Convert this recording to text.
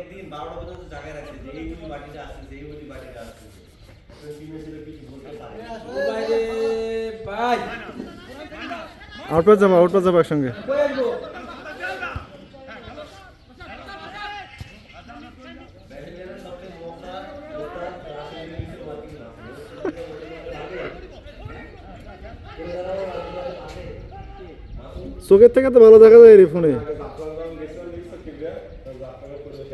একদিন বারোটা পর্যন্ত জায়গায় রাখছে যে বাটিটা আসতেছে এইগুলি বাটিটা আসতেছে তো টিমে ছিল কিছু বলতে আউট যাব আউট যাব একসঙ্গে। চোখের থেকে তো ভালো দেখা যায় রে ফোনে। तर आपल्याला पुढे